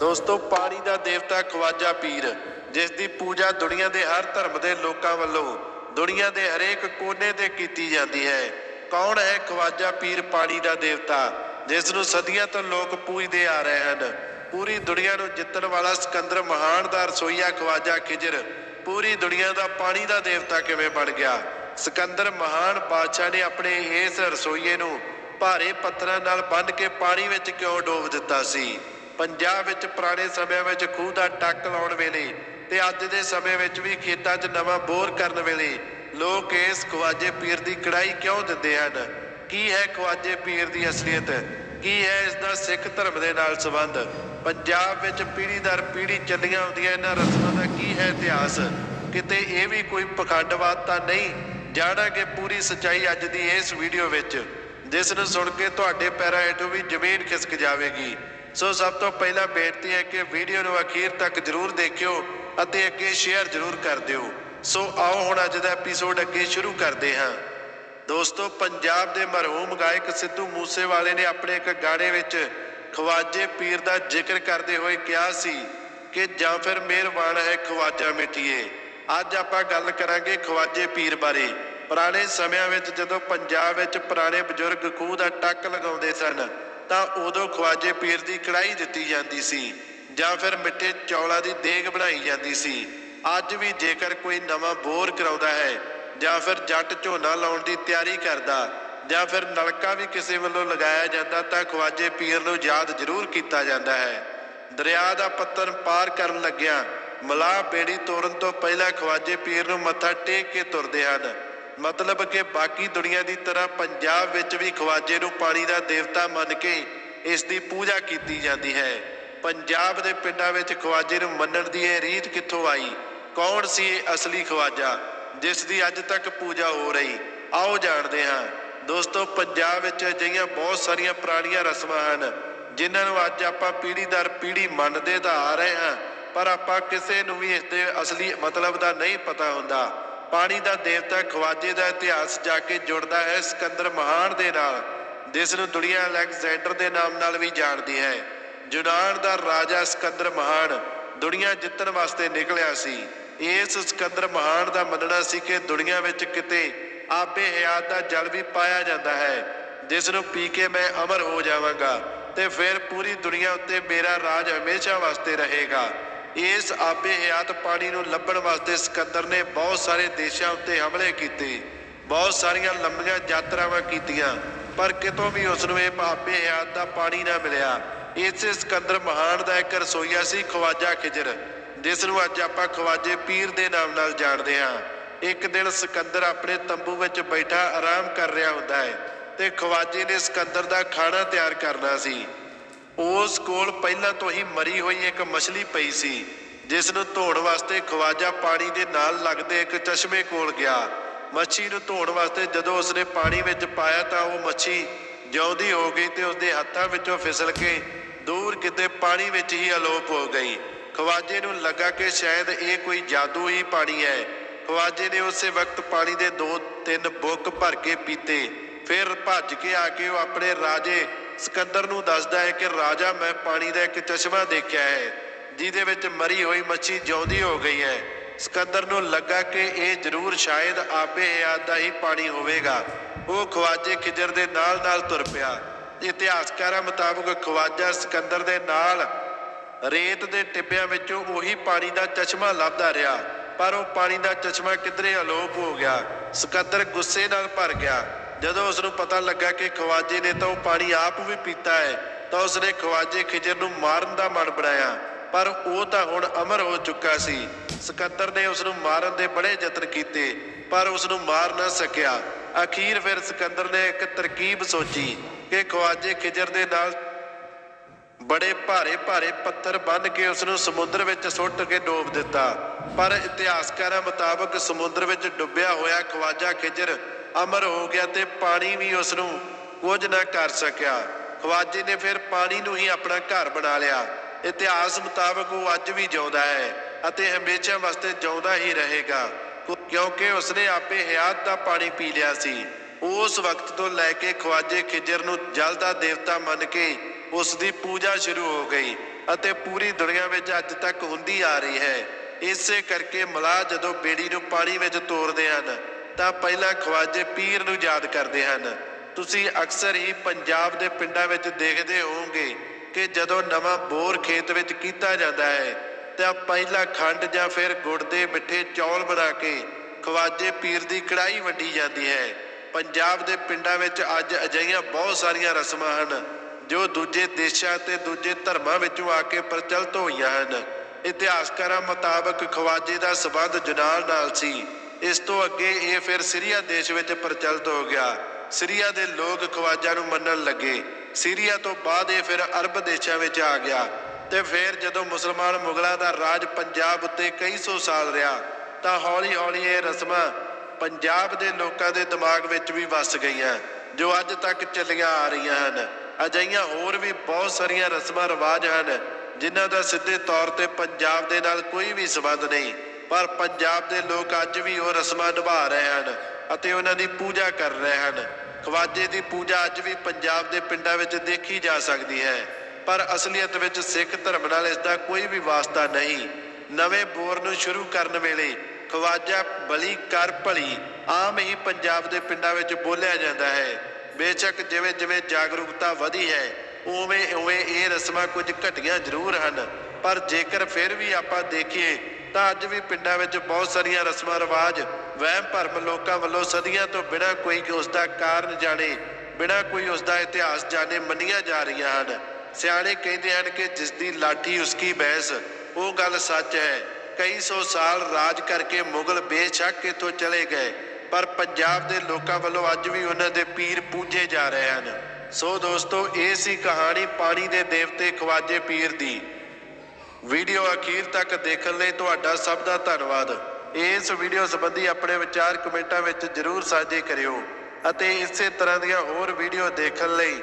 ਦੋਸਤੋ, ਪਾਣੀ ਦਾ ਦੇਵਤਾ ਖਵਾਜਾ ਪੀਰ, ਜਿਸ ਦੀ ਪੂਜਾ ਦੁਨੀਆ ਦੇ ਹਰ ਧਰਮ ਦੇ ਲੋਕਾਂ ਵੱਲੋਂ ਦੁਨੀਆ ਦੇ ਹਰੇਕ ਕੋਨੇ ਤੇ ਕੀਤੀ ਜਾਂਦੀ ਹੈ। ਕੌਣ ਹੈ ਖਵਾਜਾ ਪੀਰ ਪਾਣੀ ਦਾ ਦੇਵਤਾ, ਜਿਸ ਨੂੰ ਸਦੀਆਂ ਤੋਂ ਲੋਕ ਪੂਜਦੇ ਆ ਰਹੇ ਹਨ? ਪੂਰੀ ਦੁਨੀਆ ਨੂੰ ਜਿੱਤਣ ਵਾਲਾ ਸਿਕੰਦਰ ਮਹਾਨ ਦਾ ਰਸੋਈਆ ਖਵਾਜਾ ਖਿਜਰ, ਪੂਰੀ ਦੁਨੀਆ ਦਾ ਪਾਣੀ ਦਾ ਦੇਵਤਾ ਕਿਵੇਂ ਬਣ ਗਿਆ? ਸਿਕੰਦਰ ਮਹਾਨ ਬਾਦਸ਼ਾਹ ਨੇ ਆਪਣੇ ਇਸ ਰਸੋਈਏ ਨੂੰ ਭਾਰੇ ਪੱਥਰਾਂ ਨਾਲ ਬੰਨ੍ਹ ਕੇ ਪਾਣੀ ਵਿੱਚ ਕਿਉਂ ਡੋਬ ਦਿੱਤਾ ਸੀ? ਪੰਜਾਬ ਵਿੱਚ ਪੁਰਾਣੇ ਸਮਿਆਂ ਵਿੱਚ ਖੂਹ ਦਾ ਟੱਕ ਲਾਉਣ ਵੇਲੇ ਤੇ ਅੱਜ ਦੇ ਸਮੇਂ ਵਿੱਚ ਵੀ ਖੇਤਾਂ 'ਚ ਨਵਾਂ ਬੋਰ ਕਰਨ ਵੇਲੇ ਲੋਕ ਇਸ ਖਵਾਜੇ ਪੀਰ ਦੀ ਕੜਾਈ ਕਿਉਂ ਦਿੰਦੇ ਹਨ? ਕੀ ਹੈ ਖਵਾਜੇ ਪੀਰ ਦੀ ਅਸਲੀਅਤ? ਕੀ ਹੈ ਇਸ ਦਾ ਸਿੱਖ ਧਰਮ ਦੇ ਨਾਲ ਸੰਬੰਧ? ਪੰਜਾਬ ਵਿੱਚ ਪੀੜ੍ਹੀ ਦਰ ਪੀੜ੍ਹੀ ਚੱਲੀਆਂ ਆਉਂਦੀਆਂ ਇਹਨਾਂ ਰਸਮਾਂ ਦਾ ਕੀ ਹੈ ਇਤਿਹਾਸ? ਕਿਤੇ ਇਹ ਵੀ ਕੋਈ ਪਖੰਡਵਾਦ ਤਾਂ ਨਹੀਂ? ਜਾਣਾਂਗੇ ਪੂਰੀ ਸੱਚਾਈ ਅੱਜ ਦੀ ਇਸ ਵੀਡੀਓ ਵਿੱਚ। ਜਿਸ ਨੂੰ ਸੁਣ ਕੇ ਤੁਹਾਡੇ ਪੈਰਾਂ ਹੇਠੋਂ ਵੀ ਜ਼ਮੀਨ ਖਿਸਕ ਜਾਵੇਗੀ। ਸੋ ਸਭ ਤੋਂ ਪਹਿਲਾਂ ਬੇਨਤੀ ਹੈ ਕਿ ਵੀਡੀਓ ਨੂੰ ਅਖੀਰ ਤੱਕ ਜਰੂਰ ਦੇਖਿਓ ਅਤੇ ਅੱਗੇ ਸ਼ੇਅਰ ਜਰੂਰ ਕਰ ਦਿਓ। ਸੋ ਆਓ ਹੁਣ ਅੱਜ ਦਾ ਐਪੀਸੋਡ ਅੱਗੇ ਸ਼ੁਰੂ ਕਰਦੇ ਹਾਂ। ਦੋਸਤੋ, ਪੰਜਾਬ ਦੇ ਮਰਹੂਮ ਗਾਇਕ ਸਿੱਧੂ ਮੂਸੇਵਾਲੇ ਨੇ ਆਪਣੇ ਇੱਕ ਗਾਣੇ ਵਿੱਚ ਖਵਾਜੇ ਪੀਰ ਦਾ ਜ਼ਿਕਰ ਕਰਦੇ ਹੋਏ ਕਿਹਾ ਸੀ ਕਿ ਜਾਂ ਫਿਰ ਮਿਹਰਬਾਨ ਹੈ ਖਵਾਜਾ ਮਿੱਠੀਏ। ਅੱਜ ਆਪਾਂ ਗੱਲ ਕਰਾਂਗੇ ਖਵਾਜੇ ਪੀਰ ਬਾਰੇ। ਪੁਰਾਣੇ ਸਮਿਆਂ ਵਿੱਚ ਜਦੋਂ ਪੰਜਾਬ ਵਿੱਚ ਪੁਰਾਣੇ ਬਜ਼ੁਰਗ ਖੂਹ ਦਾ ਟੱਕ ਲਗਾਉਂਦੇ ਸਨ ਤਾਂ ਉਦੋਂ ਖਵਾਜੇ ਪੀਰ ਦੀ ਕੜਾਈ ਦਿੱਤੀ ਜਾਂਦੀ ਸੀ, ਜਾਂ ਫਿਰ ਮਿੱਠੇ ਚੌਲਾਂ ਦੀ ਦੇਗ ਬਣਾਈ ਜਾਂਦੀ ਸੀ। ਅੱਜ ਵੀ ਜੇਕਰ ਕੋਈ ਨਵਾਂ ਬੋਰ ਕਰਾਉਂਦਾ ਹੈ, ਜਾਂ ਫਿਰ ਜੱਟ ਝੋਨਾ ਲਾਉਣ ਦੀ ਤਿਆਰੀ ਕਰਦਾ, ਜਾਂ ਫਿਰ ਨਲਕਾ ਵੀ ਕਿਸੇ ਵੱਲੋਂ ਲਗਾਇਆ ਜਾਂਦਾ, ਤਾਂ ਖਵਾਜੇ ਪੀਰ ਨੂੰ ਯਾਦ ਜ਼ਰੂਰ ਕੀਤਾ ਜਾਂਦਾ ਹੈ। ਦਰਿਆ ਦਾ ਪੱਤਰ ਪਾਰ ਕਰਨ ਲੱਗਿਆ ਮਲਾਹ ਬੇੜੀ ਤੋਰਨ ਤੋਂ ਪਹਿਲਾਂ ਖਵਾਜੇ ਪੀਰ ਨੂੰ ਮੱਥਾ ਟੇਕ ਕੇ ਤੁਰਦੇ ਹਨ। ਮਤਲਬ ਕਿ ਬਾਕੀ ਦੁਨੀਆ ਦੀ ਤਰ੍ਹਾਂ ਪੰਜਾਬ ਵਿੱਚ ਵੀ ਖਵਾਜੇ ਨੂੰ ਪਾਣੀ ਦਾ ਦੇਵਤਾ ਮੰਨ ਕੇ ਇਸ ਦੀ ਪੂਜਾ ਕੀਤੀ ਜਾਂਦੀ ਹੈ। ਪੰਜਾਬ ਦੇ ਪਿੰਡਾਂ ਵਿੱਚ ਖਵਾਜੇ ਨੂੰ ਮੰਨਣ ਦੀ ਇਹ ਰੀਤ ਕਿੱਥੋਂ ਆਈ? ਕੌਣ ਸੀ ਇਹ ਅਸਲੀ ਖਵਾਜਾ ਜਿਸ ਦੀ ਅੱਜ ਤੱਕ ਪੂਜਾ ਹੋ ਰਹੀ? ਆਓ ਜਾਣਦੇ ਹਾਂ। ਦੋਸਤੋ, ਪੰਜਾਬ ਵਿੱਚ ਅਜਿਹੀਆਂ ਬਹੁਤ ਸਾਰੀਆਂ ਪੁਰਾਣੀਆਂ ਰਸਮਾਂ ਹਨ, ਜਿਨ੍ਹਾਂ ਨੂੰ ਅੱਜ ਆਪਾਂ ਪੀੜ੍ਹੀ ਦਰ ਪੀੜ੍ਹੀ ਮੰਨਦੇ ਤਾਂ ਆ ਰਹੇ ਹਾਂ, ਪਰ ਆਪਾਂ ਕਿਸੇ ਨੂੰ ਵੀ ਇਸ ਦੇ ਅਸਲੀ ਮਤਲਬ ਦਾ ਨਹੀਂ ਪਤਾ ਹੁੰਦਾ। ਪਾਣੀ ਦਾ ਦੇਵਤਾ ਖਵਾਜੇ ਦਾ ਇਤਿਹਾਸ ਜਾ ਕੇ ਜੁੜਦਾ ਹੈ, ਸਿਕੰਦਰ ਮਹਾਨ ਦੇ ਨਾਲ। ਜਿਸ ਨੂੰ ਦੁਨੀਆ ਅਲੈਗਜ਼ੈਂਡਰ ਦੇ ਨਾਮ ਨਾਲ ਵੀ ਜਾਣਦੀ ਹੈ। ਯੂਨਾਨ ਦਾ ਰਾਜਾ ਸਿਕੰਦਰ ਮਹਾਨ ਦੁਨੀਆ ਜਿੱਤਣ ਵਾਸਤੇ ਨਿਕਲਿਆ ਸੀ। ਇਸ ਸਿਕੰਦਰ ਮਹਾਨ ਦਾ ਮੰਨਣਾ ਸੀ ਕਿ ਦੁਨੀਆ ਵਿੱਚ ਕਿਤੇ ਆਪੇ ਹਯਾਤ ਦਾ ਜਲ ਵੀ ਪਾਇਆ ਜਾਂਦਾ ਹੈ। ਜਿਸ ਨੂੰ ਪੀ ਕੇ ਮੈਂ ਅਮਰ ਹੋ ਜਾਵਾਂਗਾ ਤੇ ਫਿਰ ਪੂਰੀ ਦੁਨੀਆ ਉੱਤੇ ਮੇਰਾ ਰਾਜ ਹਮੇਸ਼ਾ ਵਾਸਤੇ ਰਹੇਗਾ। ਇਸ ਆਬੇ ਹਯਾਤ ਪਾਣੀ ਨੂੰ ਲੱਭਣ ਵਾਸਤੇ ਸਿਕੰਦਰ ਨੇ ਬਹੁਤ ਸਾਰੇ ਦੇਸ਼ਾਂ ਉੱਤੇ ਹਮਲੇ ਕੀਤੇ। ਬਹੁਤ ਸਾਰੀਆਂ ਲੰਬੀਆਂ ਯਾਤਰਾਵਾਂ ਕੀਤੀਆਂ, ਪਰ ਕਿਤੋਂ ਵੀ ਉਸ ਨੂੰ ਇਹ ਆਬੇ ਹਯਾਤ ਦਾ ਪਾਣੀ ਨਾ ਮਿਲਿਆ। ਇਸੇ ਸਿਕੰਦਰ ਮਹਾਨ ਦਾ ਇੱਕ ਰਸੋਈਆ ਸੀ, ਖਵਾਜਾ ਖਿਜਰ, ਜਿਸ ਨੂੰ ਅੱਜ ਆਪਾਂ ਖਵਾਜੇ ਪੀਰ ਦੇ ਨਾਮ ਨਾਲ ਜਾਣਦੇ ਹਾਂ। ਇੱਕ ਦਿਨ ਸਿਕੰਦਰ ਆਪਣੇ ਤੰਬੂ ਵਿੱਚ ਬੈਠਾ, ਆਰਾਮ ਕਰ ਰਿਹਾ ਹੁੰਦਾ ਹੈ ਤੇ ਖਵਾਜੇ ਨੇ ਸਿਕੰਦਰ ਦਾ ਖਾਣਾ ਤਿਆਰ ਕਰਨਾ ਸੀ। ਉਸ ਕੋਲ ਪਹਿਲਾਂ ਤੋਂ ਹੀ ਮਰੀ ਹੋਈ ਇੱਕ ਮਛਲੀ ਪਈ ਸੀ, ਜਿਸ ਨੂੰ ਧੋਣ ਵਾਸਤੇ ਖਵਾਜਾ ਪਾਣੀ ਦੇ ਨਾਲ ਲੱਗਦੇ ਇੱਕ ਚਸ਼ਮੇ ਕੋਲ ਗਿਆ। ਮੱਛੀ ਨੂੰ ਧੋਣ ਵਾਸਤੇ ਜਦੋਂ ਉਸਨੇ ਪਾਣੀ ਵਿੱਚ ਪਾਇਆ ਤਾਂ ਉਹ ਮੱਛੀ ਜਿਉਂਦੀ ਹੋ ਗਈ ਤੇ ਉਸਦੇ ਹੱਥਾਂ ਵਿੱਚੋਂ ਫਿਸਲ ਕੇ ਦੂਰ ਕਿਤੇ ਪਾਣੀ ਵਿੱਚ ਹੀ ਅਲੋਪ ਹੋ ਗਈ। ਖਵਾਜੇ ਨੂੰ ਲੱਗਾ ਕਿ ਸ਼ਾਇਦ ਇਹ ਕੋਈ ਜਾਦੂ ਹੀ ਪਾਣੀ ਹੈ। ਖਵਾਜੇ ਨੇ ਉਸੇ ਵਕਤ ਪਾਣੀ ਦੇ ਦੋ ਤਿੰਨ ਬੁੱਕ ਭਰ ਕੇ ਪੀਤੇ। ਫਿਰ ਭੱਜ ਕੇ ਆ ਕੇ ਉਹ ਆਪਣੇ ਰਾਜੇ ਸਿਕੰਦਰ ਨੂੰ ਦੱਸਦਾ ਹੈ ਕਿ ਰਾਜਾ, ਮੈਂ ਪਾਣੀ ਦਾ ਇੱਕ ਚਸ਼ਮਾ ਦੇਖਿਆ ਹੈ, ਜਿਹਦੇ ਵਿੱਚ ਮਰੀ ਹੋਈ ਮੱਛੀ ਜਿਉਂਦੀ ਹੋ ਗਈ ਹੈ। ਸਿਕੰਦਰ ਨੂੰ ਲੱਗਾ ਕਿ ਇਹ ਜ਼ਰੂਰ ਸ਼ਾਇਦ ਆਪੇ ਹਯਾਤ ਦਾ ਹੀ ਪਾਣੀ ਹੋਵੇਗਾ। ਉਹ ਖਵਾਜੇ ਖਿਜਰ ਦੇ ਨਾਲ-ਨਾਲ ਤੁਰ ਪਿਆ। ਇਤਿਹਾਸਕਾਰਾਂ ਮੁਤਾਬਕ ਖਵਾਜਾ ਸਿਕੰਦਰ ਦੇ ਨਾਲ ਰੇਤ ਦੇ ਟਿੱਬਿਆਂ ਵਿੱਚੋਂ ਉਹੀ ਪਾਣੀ ਦਾ ਚਸ਼ਮਾ ਲੱਭਦਾ ਰਿਹਾ, ਪਰ ਉਹ ਪਾਣੀ ਦਾ ਚਸ਼ਮਾ ਕਿਧਰੇ ਅਲੋਪ ਹੋ ਗਿਆ। ਸਿਕੰਦਰ ਗੁੱਸੇ ਨਾਲ ਭਰ ਗਿਆ। ਜਦੋਂ ਉਸ ਨੂੰ ਪਤਾ ਲੱਗਾ ਕਿ ਖਵਾਜੇ ਨੇ ਤਾਂ ਉਹ ਪਾਣੀ ਆਪ ਵੀ ਪੀਤਾ ਹੈ, ਤਾਂ ਉਸ ਨੇ ਖਵਾਜੇ ਖਿਜਰ ਨੂੰ ਮਾਰਨ ਦਾ ਮਨ ਬਣਾਇਆ। ਪਰ ਉਹ ਤਾਂ ਹੁਣ ਅਮਰ ਹੋ ਚੁੱਕਾ ਸੀ। ਸਿਕੰਦਰ ਨੇ ਉਸ ਨੂੰ ਮਾਰਨ ਦੇ ਬੜੇ ਯਤਨ ਕੀਤੇ, ਪਰ ਉਸ ਨੂੰ ਮਾਰ ਨਾ ਸਕਿਆ। ਅਖੀਰ ਫਿਰ ਸਿਕੰਦਰ ਨੇ ਇੱਕ ਤਰਕੀਬ ਸੋਚੀ ਕਿ ਖਵਾਜੇ ਖਿਜਰ ਦੇ ਨਾਲ ਬੜੇ ਭਾਰੇ ਭਾਰੇ ਪੱਥਰ ਬੰਨ ਕੇ ਉਸ ਨੂੰ ਸਮੁੰਦਰ ਵਿੱਚ ਸੁੱਟ ਕੇ ਡੋਬ ਦਿੱਤਾ। ਪਰ ਇਤਿਹਾਸਕਾਰਾਂ ਮੁਤਾਬਕ ਸਮੁੰਦਰ ਵਿੱਚ ਡੁੱਬਿਆ ਹੋਇਆ ਖਵਾਜਾ ਖਿਜਰ ਅਮਰ ਹੋ ਗਿਆ ਤੇ ਪਾਣੀ ਵੀ ਉਸ ਨੂੰ ਕੁਝ ਨਾ ਕਰ ਸਕਿਆ। ਖਵਾਜੇ ਨੇ ਫਿਰ ਪਾਣੀ ਨੂੰ ਹੀ ਆਪਣਾ ਘਰ ਬਣਾ ਲਿਆ। ਇਤਿਹਾਸ ਮੁਤਾਬਕ ਉਹ ਅੱਜ ਵੀ ਜਿਉਂਦਾ ਹੈ ਅਤੇ ਹਮੇਸ਼ਾ ਵਾਸਤੇ ਜਿਉਂਦਾ ਹੀ ਰਹੇਗਾ। ਕਿਉਂਕਿ ਉਸਨੇ ਆਪੇ ਹਯਾਤ ਦਾ ਪਾਣੀ ਪੀ ਲਿਆ ਸੀ। ਉਸ ਵਕਤ ਤੋਂ ਲੈ ਕੇ ਖਵਾਜੇ ਖਿਜਰ ਨੂੰ ਜਲ ਦਾ ਦੇਵਤਾ ਮੰਨ ਕੇ ਉਸ ਦੀ ਪੂਜਾ ਸ਼ੁਰੂ ਹੋ ਗਈ ਅਤੇ ਪੂਰੀ ਦੁਨੀਆ ਵਿੱਚ ਅੱਜ ਤੱਕ ਹੁੰਦੀ ਆ ਰਹੀ ਹੈ। ਇਸੇ ਕਰਕੇ ਮਲਾਹ ਜਦੋਂ ਬੇੜੀ ਨੂੰ ਪਾਣੀ ਵਿੱਚ ਤੋਰਦੇ ਹਨ ਤਾਂ ਪਹਿਲਾਂ ਖਵਾਜੇ ਪੀਰ ਨੂੰ ਯਾਦ ਕਰਦੇ ਹਨ। ਤੁਸੀਂ ਅਕਸਰ ਹੀ ਪੰਜਾਬ ਦੇ ਪਿੰਡਾਂ ਵਿੱਚ ਦੇਖਦੇ ਹੋਵੋਗੇ ਕਿ ਜਦੋਂ ਨਵਾਂ ਬੋਰ ਖੇਤ ਵਿੱਚ ਕੀਤਾ ਜਾਂਦਾ ਹੈ, ਤਾਂ ਪਹਿਲਾਂ ਖੰਡ ਜਾਂ ਫਿਰ ਗੁੜ ਦੇ ਮਿੱਠੇ ਚੌਲ ਬਣਾ ਕੇ ਖਵਾਜੇ ਪੀਰ ਦੀ ਕੜਾਈ ਵੰਡੀ ਜਾਂਦੀ ਹੈ। ਪੰਜਾਬ ਦੇ ਪਿੰਡਾਂ ਵਿੱਚ ਅੱਜ ਅਜਿਹੀਆਂ ਬਹੁਤ ਸਾਰੀਆਂ ਰਸਮਾਂ ਹਨ, ਜੋ ਦੂਜੇ ਦੇਸ਼ਾਂ ਤੇ ਦੂਜੇ ਧਰਮਾਂ ਵਿੱਚੋਂ ਆ ਕੇ ਪ੍ਰਚਲਿਤ ਹੋਈਆਂ ਹਨ। ਇਤਿਹਾਸਕਾਰਾਂ ਮੁਤਾਬਕ ਖਵਾਜੇ ਦਾ ਸਬੰਧ ਜੁਨਾਨ ਨਾਲ ਸੀ। ਇਸ ਤੋਂ ਅੱਗੇ ਇਹ ਫਿਰ ਸਿਰੀਆ ਦੇਸ਼ ਵਿੱਚ ਪ੍ਰਚਲਿਤ ਹੋ ਗਿਆ। ਸੀਰੀਆ ਦੇ ਲੋਕ ਖਵਾਜਾ ਨੂੰ ਮੰਨਣ ਲੱਗੇ। ਸੀਰੀਆ ਤੋਂ ਬਾਅਦ ਇਹ ਫਿਰ ਅਰਬ ਦੇਸ਼ਾਂ ਵਿੱਚ ਆ ਗਿਆ ਤੇ ਫਿਰ ਜਦੋਂ ਮੁਸਲਮਾਨ ਮੁਗਲਾਂ ਦਾ ਰਾਜ ਪੰਜਾਬ ਉੱਤੇ ਕਈ ਸੌ ਸਾਲ ਰਿਹਾ, ਤਾਂ ਹੌਲੀ-ਹੌਲੀ ਇਹ ਰਸਮਾਂ ਪੰਜਾਬ ਦੇ ਲੋਕਾਂ ਦੇ ਦਿਮਾਗ ਵਿੱਚ ਵੀ ਵੱਸ ਗਈਆਂ, ਜੋ ਅੱਜ ਤੱਕ ਚੱਲੀਆਂ ਆ ਰਹੀਆਂ ਹਨ। ਅਜਿਹੀਆਂ ਹੋਰ ਵੀ ਬਹੁਤ ਸਾਰੀਆਂ ਰਸਮਾਂ ਰਿਵਾਜ ਹਨ, ਜਿਨ੍ਹਾਂ ਦਾ ਸਿੱਧੇ ਤੌਰ ਤੇ ਪੰਜਾਬ ਦੇ ਨਾਲ ਕੋਈ ਵੀ ਸਬੰਧ ਨਹੀਂ। ਪਰ ਪੰਜਾਬ ਦੇ ਲੋਕ ਅੱਜ ਵੀ ਉਹ ਰਸਮਾਂ ਨਿਭਾ ਰਹੇ ਹਨ ਅਤੇ ਉਹਨਾਂ ਦੀ ਪੂਜਾ ਕਰ ਰਹੇ ਹਨ। ਖਵਾਜੇ ਦੀ ਪੂਜਾ ਅੱਜ ਵੀ ਪੰਜਾਬ ਦੇ ਪਿੰਡਾਂ ਵਿੱਚ ਦੇਖੀ ਜਾ ਸਕਦੀ ਹੈ। ਪਰ ਅਸਲੀਅਤ ਵਿੱਚ ਸਿੱਖ ਧਰਮ ਨਾਲ ਇਸ ਦਾ ਕੋਈ ਵੀ ਵਾਸਤਾ ਨਹੀਂ। ਨਵੇਂ ਬੋਰ ਨੂੰ ਸ਼ੁਰੂ ਕਰਨ ਵੇਲੇ ਖਵਾਜਾ ਬਲੀ ਕਰ ਭਲੀ ਆਮ ਹੀ ਪੰਜਾਬ ਦੇ ਪਿੰਡਾਂ ਵਿੱਚ ਬੋਲਿਆ ਜਾਂਦਾ ਹੈ। ਬੇਸ਼ੱਕ ਜਿਵੇਂ ਜਿਵੇਂ ਜਾਗਰੂਕਤਾ ਵਧੀ ਹੈ, ਉਵੇਂ ਉਵੇਂ ਇਹ ਰਸਮਾਂ ਕੁਝ ਘਟੀਆਂ ਜ਼ਰੂਰ ਹਨ। ਪਰ ਜੇਕਰ ਫਿਰ ਵੀ ਆਪਾਂ ਦੇਖੀਏ ਤਾਂ ਅੱਜ ਵੀ ਪਿੰਡਾਂ ਵਿੱਚ ਬਹੁਤ ਸਾਰੀਆਂ ਰਸਮਾਂ, ਰਿਵਾਜ, ਵਹਿਮ ਭਰਮ ਲੋਕਾਂ ਵੱਲੋਂ ਸਦੀਆਂ ਤੋਂ ਬਿਨਾਂ ਕੋਈ ਉਸ ਦਾ ਕਾਰਨ ਜਾਣੇ, ਬਿਨਾਂ ਕੋਈ ਉਸ ਦਾ ਇਤਿਹਾਸ ਜਾਣੇ ਮੰਨੀਆਂ ਜਾ ਰਹੀਆਂ ਹਨ। ਸਿਆਣੇ ਕਹਿੰਦੇ ਹਨ ਕਿ ਜਿਸ ਦੀ ਲਾਠੀ ਉਸਕੀ ਬੈਸ ਉਹ ਗੱਲ ਸੱਚ ਹੈ। ਕਈ ਸੌ ਸਾਲ ਰਾਜ ਕਰਕੇ ਮੁਗਲ ਬੇਸ਼ੱਕ ਇੱਥੋਂ ਚਲੇ ਗਏ, ਪਰ ਪੰਜਾਬ ਦੇ ਲੋਕਾਂ ਵੱਲੋਂ ਅੱਜ ਵੀ ਉਹਨਾਂ ਦੇ ਪੀਰ ਪੂਜੇ ਜਾ ਰਹੇ ਹਨ। ਸੋ ਦੋਸਤੋ, ਇਹ ਸੀ ਕਹਾਣੀ ਪਾਣੀ ਦੇ ਦੇਵਤੇ ਖਵਾਜੇ ਪੀਰ ਦੀ। ਵੀਡੀਓ ਅਖੀਰ ਤੱਕ ਦੇਖਣ ਲਈ ਤੁਹਾਡਾ ਸਭ ਦਾ ਧੰਨਵਾਦ। ਇਸ ਵੀਡੀਓ ਸੰਬੰਧੀ ਆਪਣੇ ਵਿਚਾਰ ਕਮੈਂਟਾਂ ਵਿੱਚ ਜਰੂਰ ਸਾਂਝੇ ਕਰਿਓ ਅਤੇ ਇਸੇ ਤਰ੍ਹਾਂ ਦੀਆਂ ਹੋਰ ਵੀਡੀਓ ਦੇਖਣ ਲਈ